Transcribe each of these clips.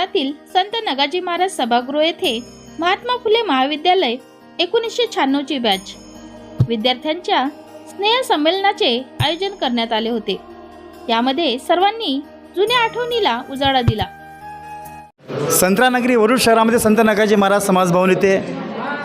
शहरातील संत नगाजी महाराज सभागृह येथे महात्मा फुले महाविद्यालय एकोणीसशे शहाण्णवची बॅच विद्यार्थ्यांच्या स्नेह संमेलनाचे आयोजन करण्यात आले होते. यामध्ये सर्वांनी जुन्या आठवणीला उजाळा दिला. संत्रानगरी वरुड शहरामध्ये संत नगाजी महाराज समाजभवन येथे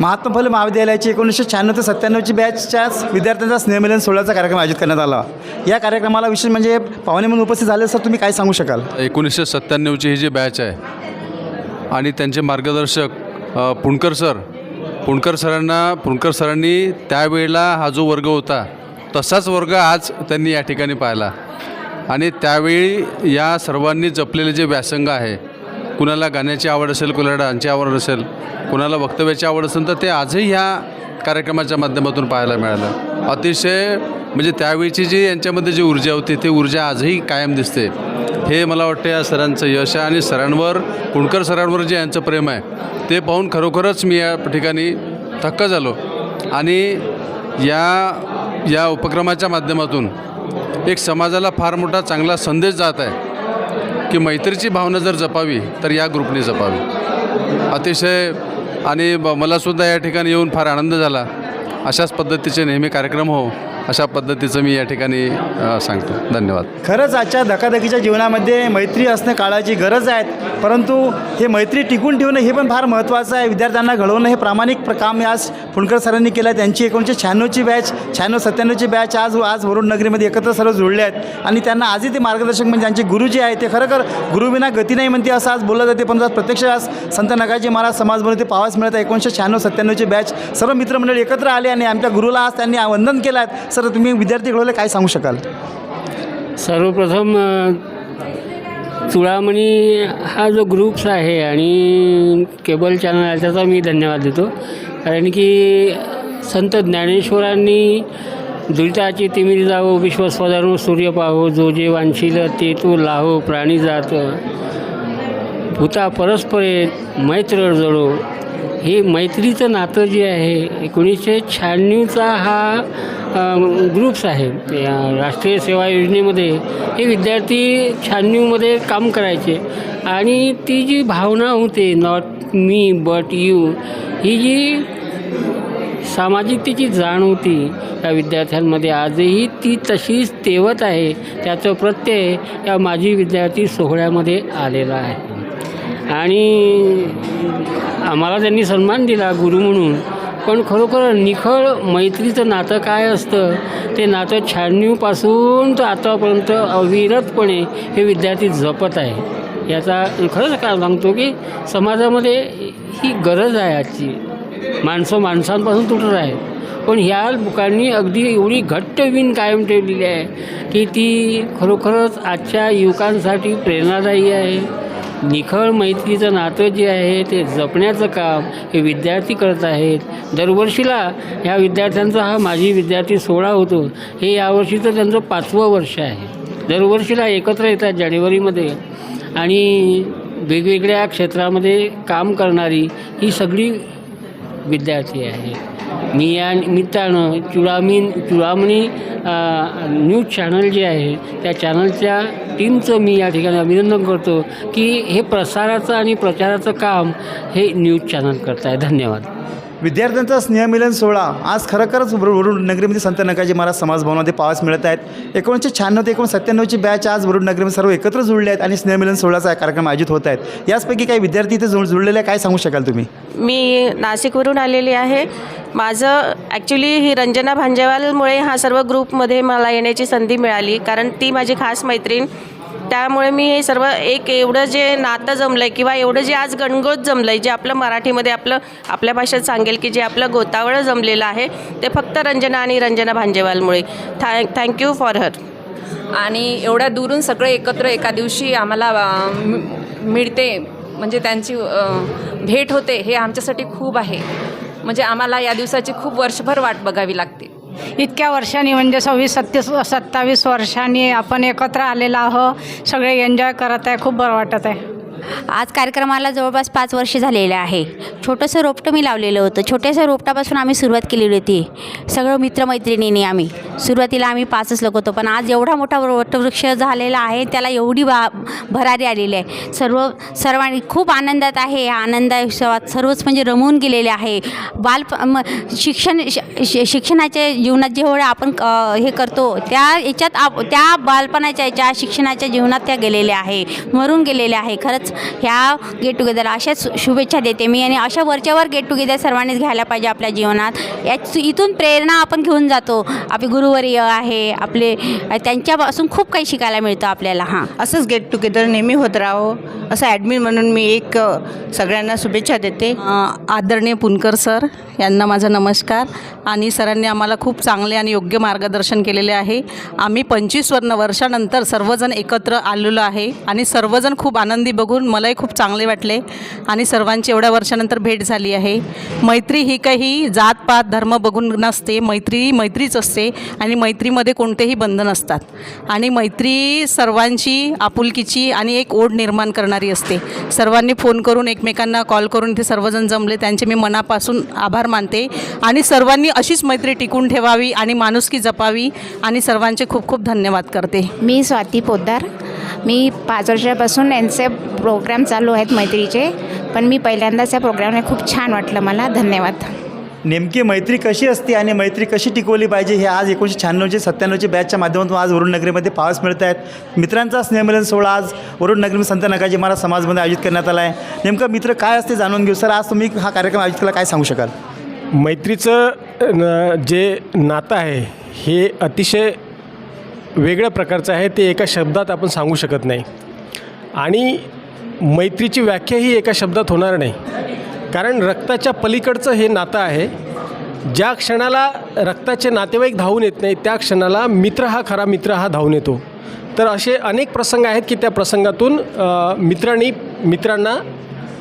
महात्मा फुले महाविद्यालयाची एकोणीसशे शहाण्णव ते सत्त्याण्णवची बॅचच्याच विद्यार्थ्यांचा स्नेहमिलन सोहळ्याचा कार्यक्रम आयोजित करण्यात आला. या कार्यक्रमाला विशेष म्हणजे पाहुणे म्हणून उपस्थित झाले सर तुम्ही काय सांगू शकाल? एकोणीसशे सत्त्याण्णवची ही जी बॅच आहे आणि त्यांचे मार्गदर्शक पुणकर सर पुणकर सरांना पुणकर सरांनी त्यावेळेला हा जो वर्ग होता तसाच वर्ग आज त्यांनी या ठिकाणी पाहिला. आणि त्यावेळी या सर्वांनी जपलेले जे व्यासंग आहे कुणाला गाण्याची आवड असेल कुणाला डान्सची आवड असेल कुणाला वक्तव्याची आवड असेल तर ते आजही ह्या कार्यक्रमाच्या माध्यमातून पाहायला मिळालं. अतिशय म्हणजे त्यावेळीची जी यांच्यामध्ये जी ऊर्जा होती ती ऊर्जा आजही कायम दिसते. हे मला वाटतं या सरांचं यश आहे आणि सरांवर कुणकर सरांवर जे यांचं प्रेम आहे ते पाहून खरोखरच मी या ठिकाणी थक्क झालो. आणि या या उपक्रमाच्या माध्यमातून एक समाजाला फार मोठा चांगला संदेश जात आहे. की मैत्रीची भावना जर जपावी तर या ग्रुपने जपावी. अतिशय आणि ब मलासुद्धा या ठिकाणी येऊन फार आनंद झाला. अशाच पद्धतीचे नेहमी कार्यक्रम हो. अशा पद्धतीचं मी या ठिकाणी सांगतो. धन्यवाद. खरंच आजच्या धकाधकीच्या जीवनामध्ये मैत्री असणं काळाची गरज आहे परंतु हे मैत्री टिकून ठेवणं हे पण फार महत्त्वाचं आहे. विद्यार्थ्यांना घडवणं हे प्रामाणिक काम आज फुंडकर सरांनी केलं आहे त्यांची एकोणीसशे शहाण्णवची बॅच शहाण्णव सत्त्याण्णवची बॅच आज आज वरुण नगरीमध्ये एकत्र सर्व जुळले आहेत. आणि त्यांना आजही ते मार्गदर्शक म्हणजे त्यांचे गुरु जे आहे ते खरोखर गुरुविना गती नाही म्हणते असं आज बोललं जाते. पण आज प्रत्यक्ष आज संत नगाजी महाराज समाजभवन ते पाहावयास मिळत आहे. एकोणीसशे शहाण्णव सत्त्याण्णवची बॅच सर्व मित्रमंडळी एकत्र आले आणि आमच्या गुरुला आज त्यांनी वंदन केलं आहे. सर तुम्ही विद्यार्थी घडवले काय सांगू शकाल? सर्वप्रथम चुळामणी हा जो ग्रुप्स आहे आणि केबल चॅनल आहे त्याचा मी धन्यवाद देतो. कारण की संत ज्ञानेश्वरांनी दुरिताची तिमिरी जावो विश्वस्वधारो सूर्य पाहो जो जे वांशील ते तो लाहो प्राणी जात भूता परस्परे मैत्र जळो हे मैत्रीचं नातं जे आहे एकोणीसशे शहाण्णवचा हा ग्रुप्स आहे. या राष्ट्रीय सेवा योजनेमध्ये हे विद्यार्थी शहाण्णवमध्ये काम करायचे. आणि ती जी भावना होते नॉट मी बट यू ही जी सामाजिकतेची जाण होती या विद्यार्थ्यांमध्ये आजही ती तशीच तेवत आहे. त्याचं प्रत्यय या माजी विद्यार्थी सोहळ्यामध्ये आलेला आहे. आणि आम्हाला त्यांनी सन्मान दिला गुरु म्हणून. पण खरोखर निखळ मैत्रीचं नातं काय असतं? ते नातं शहाण्णवपासून तर आतापर्यंत अविरतपणे हे विद्यार्थी जपत आहे. याचा खरंच काय सांगतो की समाजामध्ये ही गरज आहे आजची. माणसं माणसांपासून तुटत आहे पण ह्या लोकांनी अगदी एवढी घट्ट विण कायम ठेवलेली आहे की ती खरोखरच आजच्या युवकांसाठी प्रेरणादायी आहे. निखळ मैत्रीचं नातं जे आहे ते जपण्याचं काम हे विद्यार्थी करत आहेत. दरवर्षीला ह्या विद्यार्थ्यांचा हा माझी विद्यार्थी सोहळा होतो. हे यावर्षीचं त्यांचं पाचवं वर्ष आहे. दरवर्षीला एकत्र येतात जानेवारीमध्ये. आणि वेगवेगळ्या क्षेत्रामध्ये काम करणारी ही सगळी विद्यार्थी आहे मी या निमित्तानं चुडामीन चुडामणी न्यूज चॅनल जे आहे त्या चॅनलच्या टीमचं मी या ठिकाणी अभिनंदन करतो की हे प्रसाराचं आणि प्रचाराचं काम हे न्यूज चॅनल करत आहे धन्यवाद. विद्यार्थ्यांचा स्नेहमिलन सोहळा. आज खरोखरच वरु- वरुड नगरीमध्ये संत नकाजी महाराज समाजभवनामध्ये पाहास मिळत आहेत. एकोणीसशे शहाण्णव ते एकोणीस सत्त्याण्णवची बॅच आज वरुड नगरीमध्ये सर्व एकत्र जुळले आहेत आणि स्नेहमिलन सोहळ्याचा कार्यक्रम आयोजित होत आहेत. याचपैकी काही विद्यार्थी इथे जुळ जुळलेले आहे काय सांगू शकाल तुम्ही? मी नाशिकवरून आलेली आहे. माझं ॲक्च्युली ही रंजना भांजेवालमुळे हा सर्व ग्रुपमध्ये मला येण्याची संधी मिळाली. कारण ती माझी खास मैत्रीण. त्यामुळे मी हे सर्व एक एवढं जे नातं जमलं आहे किंवा एवढं जे आज गणगोत जमलं आहे जे आपलं मराठीमध्ये आपलं आपल्या भाषेत सांगेल की जे आपलं गोतावळं जमलेलं आहे ते फक्त रंजना आणि Ranjana भांजेवालमुळे. Thank thank you for her आणि एवढ्या दुरून सगळे एकत्र एका दिवशी आम्हाला मिळते. म्हणजे त्यांची भेट होते हे आमच्यासाठी खूप आहे. म्हणजे आम्हाला या दिवसाची खूप वर्षभर वाट बघावी लागते. इतक्या वर्षांनी म्हणजे सव्वीस सत्तीस सत्तावीस वर्षांनी आपण एकत्र आलेलो आहो सगळे एन्जॉय करत आहे. खूप बरं वाटत आहे. आज कार्यक्रमाला जवळपास पाच वर्ष झालेले आहे. छोटंसं रोपटं मी लावलेलं होतं. छोट्याशा रोपटापासून आम्ही सुरुवात केलेली होती. सगळं मित्रमैत्रिणींनी आम्ही. सुरुवातीला आम्ही पाचच लोक होतो. पण आज एवढा मोठा वटवृक्ष झालेला आहे. त्याला एवढी बा भरारी आलेली आहे. सर्व सर्वांनी खूप आनंदात आहे. या आनंदात सर्वच म्हणजे रमून गेलेले आहे. बाल म शिक्षण श- श- शिक्षणाच्या जीवनात जेवढे आपण हे करतो त्या याच्यात आप त्या बालपणाच्या याच्या शिक्षणाच्या जीवनात त्या गेलेल्या आहे. मरून गेलेल्या आहे. खरंच ह्या गेट टुगेदरला अशाच शुभेच्छा देते मी आणि अशा वरच्यावर गेट टुगेदर सर्वांनीच घ्यायला पाहिजे आपल्या जीवनात. या इथून प्रेरणा आपण घेऊन जातो. आपले गुरुवर्य आहे आपले त्यांच्यापासून खूप काही शिकायला मिळतं आपल्याला हां. असंच गेट टुगेदर नेहमी होत राहो. असं ॲडमिन म्हणून मी एक सगळ्यांना शुभेच्छा देते. आदरणीय पुनकर सर यांना माझा नमस्कार. आणि सरांनी आम्हाला खूप चांगले आणि योग्य मार्गदर्शन केलेले आहे. आम्ही पंचवीस वर्ण वर्षानंतर सर्वजण एकत्र आलेलो आहे. आणि सर्वजण खूप आनंदी बघून मलाही खूप चांगले वाटले. आणि सर्वांची एवढ्या वर्षानंतर भेट झाली आहे. मैत्री ही काही जातपात धर्म बघून नसते. मैत्री मैत्रीच असते. आणि मैत्रीमध्ये कोणतेही बंधन असतात आणि मैत्री सर्वांची आपुलकीची आणि एक ओढ निर्माण करणारी असते. सर्वांनी फोन करून एकमेकांना कॉल करून इथे सर्वजण जमले. त्यांचे मी मनापासून आभार मानते. आणि सर्वांनी अशीच मैत्री टिकून ठेवावी आणि माणुसकी जपावी. आणि सर्वांचे खूप खूप धन्यवाद करते. मी स्वाती पोद्दार. मी पाच वर्षापासून यांचे प्रोग्राम चालू आहेत मैत्रीचे. पण मी पहिल्यांदाच या प्रोग्रामने खूप छान वाटलं मला. धन्यवाद. नेमकी मैत्री कशी असते आणि मैत्री कशी टिकवली पाहिजे हे आज एकोणीसशे शहाण्णवचे सत्त्याण्णवचे बॅचच्या माध्यमातून आज वरुण नगरीमध्ये पाहावयास मिळत आहेत. मित्रांचा स्नेहमिलन सोहळा आज वरुण नगरी संत नकाजी महाराज समाजमध्ये आयोजित करण्यात आला आहे. नेमकं मित्र काय असते जाणून घेऊ. सर आज तुम्ही हा कार्यक्रम आयोजित केला काय सांगू शकाल? मैत्रीचं न- जे नातं आहे हे अतिशय वेगळ्या प्रकारचं आहे ते एका शब्दात आपण सांगू शकत नाही. आणि मैत्रीची व्याख्या ही एका शब्दात होणार नाही. कारण रक्ताच्या पलीकडचं हे नातं आहे. ज्या क्षणाला रक्ताचे नातेवाईक धावून येत नाही त्या क्षणाला मित्र हा खरा मित्र हा धावून येतो. तर असे अनेक प्रसंग आहेत की त्या प्रसंगातून मित्रांनी मित्रांना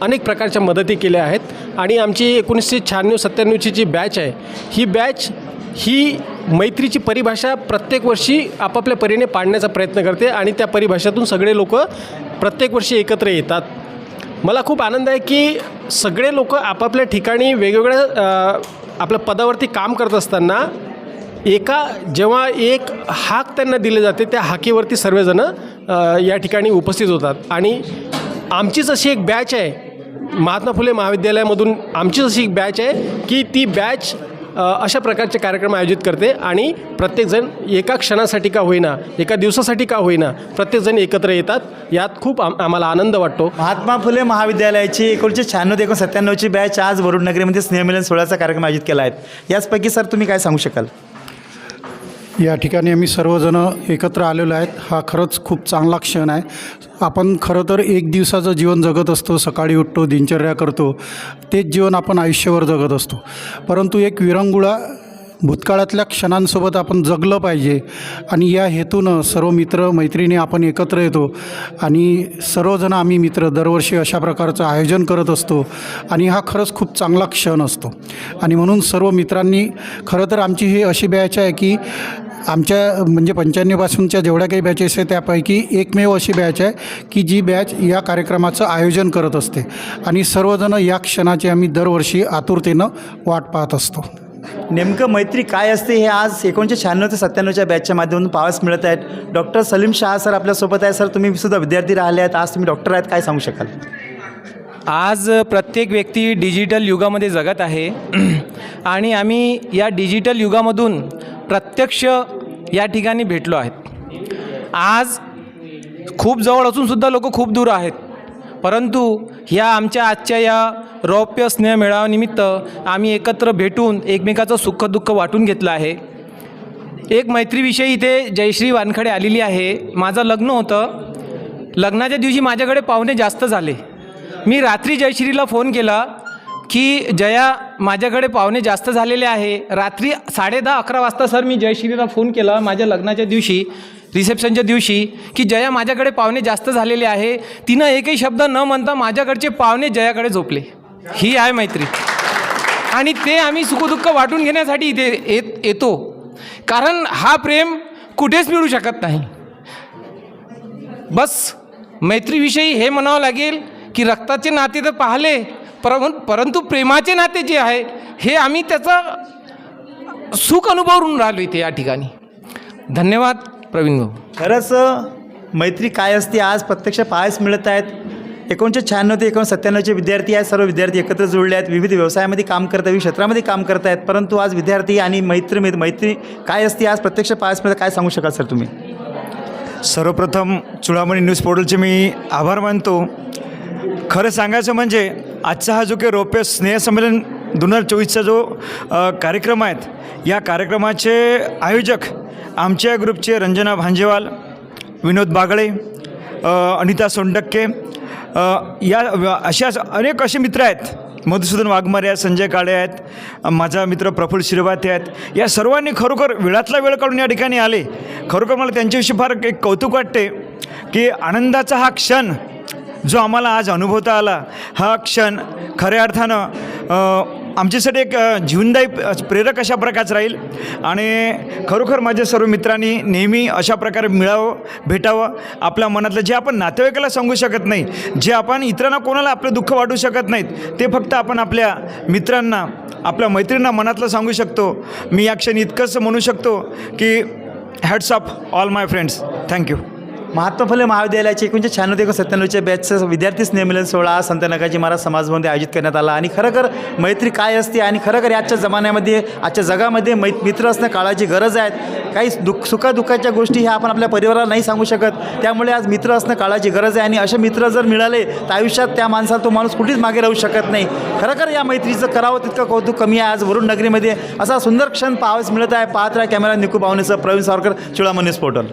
अनेक प्रकारच्या मदती केल्या आहेत. आणि आमची एकोणीसशे शहाण्णव सत्त्याण्णवची जी बॅच आहे ही बॅच ही मैत्रीची परिभाषा प्रत्येक वर्षी आपापल्या परीने पाडण्याचा प्रयत्न करते आणि त्या परिभाषातून सगळे लोक प्रत्येक वर्षी एकत्र येतात. मला खूप आनंद आहे की सगळे लोक आपापल्या ठिकाणी वेगवेगळ्या आपल्या पदावरती काम करत असताना एका जेव्हा एक हाक त्यांना दिले जाते त्या हाकेवरती सर्वजणं या ठिकाणी उपस्थित होतात. आणि आमचीच अशी एक बॅच आहे महात्मा फुले महाविद्यालयामधून आमचीच अशी एक बॅच आहे की ती बॅच अशा प्रकारचे कार्यक्रम आयोजित करते आणि प्रत्येकजण एका क्षणासाठी का होईना एका दिवसासाठी का होईना प्रत्येकजण एकत्र येतात. यात खूप आम आम्हाला आनंद वाटतो. महात्मा फुले महाविद्यालयाची एकोणीसशे शहाण्णव ते एकोण सत्त्याण्णवची बॅच आज वरुण नगरीमध्ये स्नेहमिलन सोहळ्याचा कार्यक्रम आयोजित केला आहे. याचपैकी सर तुम्ही काय सांगू शकाल? या ठिकाणी आम्ही सर्वजणं एकत्र आलेलो आहेत. हा खरंच खूप चांगला क्षण आहे. आपण खरं तर एक दिवसाचं जीवन जगत असतो सकाळी उठतो दिनचर्या करतो तेच जीवन आपण आयुष्यभर जगत असतो. परंतु एक विरंगुळा भूतकाळातल्या क्षणांसोबत आपण जगलं पाहिजे आणि या हेतूनं सर्व मित्र मैत्रिणी आपण एकत्र येतो आणि सर्वजण आम्ही मित्र दरवर्षी अशा प्रकारचं आयोजन करत असतो आणि हा खरंच खूप चांगला क्षण असतो. आणि म्हणून सर्व मित्रांनी खरं तर आमची ही अशी बॅच आहे की आमच्या म्हणजे पंच्याण्णवपासूनच्या जेवढ्या काही बॅचेस आहेत त्यापैकी एकमेव अशी बॅच आहे की जी बॅच या कार्यक्रमाचं आयोजन करत असते. आणि सर्वजणं या क्षणाची आम्ही दरवर्षी आतुरतेनं वाट पाहत असतो. नेमकं मैत्री काय असते हे आज एकोणीसशे शहाण्णव ते सत्त्याण्णवच्या बॅचच्या माध्यमातून पाहावयास मिळत आहेत. डॉक्टर सलीम शहा सर आपल्यासोबत आहे सर तुम्ही सुद्धा विद्यार्थी राहिले आहेत. आज तुम्ही डॉक्टर आहेत. काय सांगू शकाल? आज प्रत्येक व्यक्ती डिजिटल युगामध्ये जगत आहे. आणि आम्ही या डिजिटल युगामधून प्रत्यक्ष या ठिकाणी भेटलो आहेत. आज खूप जवळ असूनसुद्धा लोक खूप दूर आहेत. परंतु ह्या आमच्या आजच्या या रौप्य स्नेह मेळाव्यानिमित्त आम्ही एकत्र भेटून एकमेकाचं सुखदुःख वाटून घेतलं आहे. एक मैत्रीविषयी इथे जयश्री वानखडे आलेली आहे. माझं लग्न होतं. लग्नाच्या दिवशी माझ्याकडे पाहुणे जास्त झाले. मी रात्री जयश्रीला फोन केला. की जया माझ्याकडे पाहुणे जास्त झालेले आहे. रात्री साडे दहा अकरा वाजता सर मी जयश्रीला फोन केला माझ्या लग्नाच्या दिवशी रिसेप्शनच्या दिवशी की जया माझ्याकडे पाहुणे जास्त झालेले आहे. तिनं एकही शब्द न म्हणता माझ्याकडचे पाहुणे जयाकडे झोपले. ही आहे मैत्री. आणि ते आम्ही सुखदुःख वाटून घेण्यासाठी इथे येत येतो. कारण हा प्रेम कुठेच मिळू शकत नाही. बस मैत्रीविषयी हे म्हणावं लागेल की रक्ताचे नाते तर पाहिले पर परंतु प्रेमाचे नाते जे आहे हे आम्ही त्याचं सुख अनुभवून राहिलो इथे या ठिकाणी. धन्यवाद प्रवीण भाऊ. खरंच मैत्री काय असते आज प्रत्यक्ष पाहायच मिळत आहेत. एकोणीसशे शहाण्णव ते एकोणीसशे सत्त्याण्णवचे विद्यार्थी आहेत सर्व विद्यार्थी एकत्र जुळले आहेत विविध व्यवसायामध्ये काम करत आहेत विविध क्षेत्रामध्ये काम करत आहेत परंतु आज विद्यार्थी आणि मैत्री मैत्री काय असते आज प्रत्यक्ष पाहायच मिळत काय सांगू शकाल सर तुम्ही? सर्वप्रथम चुडामणी न्यूज पोर्टलचे मी आभार मानतो. खरं सांगायचं म्हणजे आजचा हा जो काही रौप्य स्नेहसंमेलन दोन हजार चोवीसचा जो कार्यक्रम आहेत या कार्यक्रमाचे आयोजक आमच्या ग्रुपचे रंजना भांजेवाल विनोद बागळे अनिता सोंडक्के या व- अशा अनेक असे मित्र आहेत मधुसूदन वाघमारे आहेत संजय काळे आहेत माझा मित्र प्रफुल्ल शिरवाते आहेत या सर्वांनी खरोखर वेळातला वेळ काढून या ठिकाणी आले. खरोखर मला त्यांच्याविषयी फार एक कौतुक वाटते की आनंदाचा हा क्षण जो आम्हाला आज अनुभवता आला हा क्षण खऱ्या अर्थानं आमच्यासाठी एक जीवनदायी प्रेरक अशा प्रकारचं राहील. आणि खरोखर माझ्या सर्व मित्रांनी नेहमी अशा प्रकारे मिळावं भेटावं. आपल्या मनातलं जे आपण नातेवाईकाला सांगू शकत नाही जे आपण इतरांना कोणाला आपलं दुःख वाटू शकत नाहीत ते फक्त आपण आपल्या मित्रांना आपल्या मैत्रिणींना मनातलं सांगू शकतो. मी या क्षणी इतकंच म्हणू शकतो की hats off all my friends thank you Mahatma Phule महाविद्यालयाचे एकोणीसशे शहाण्णव ते एकोणीसशे सत्त्याण्णवच्या बॅचचा विद्यार्थी स्नेहमिलन सोहळा संत महाराज समाजभवनमध्ये आयोजित करण्यात आला. आणि खरंखर मैत्री काय असते आणि खरंखर आजच्या जमान्यामध्ये आजच्या जगामध्ये मै मित्र असणं काळाची गरज आहे. काही दुःख सुखादुःखाच्या गोष्टी ह्या आपण आपल्या परिवाराला नाही सांगू शकत. त्यामुळे आज मित्र असणं काळाची गरज आहे आणि असे मित्र जर मिळाले तर आयुष्यात त्या माणसाला तो माणूस कुठेच मागे राहू शकत नाही. खरंखर या मैत्रीचं करावं तितकं कौतुक कमी आहे आज वरुण नगरीमध्ये. असा सुंदर क्षण पाहावयास मिळत आहे. पाहत राहा कॅमेरा निकू पाहुण्याचं प्रवीण सावरकर चुळामनीस पोर्टल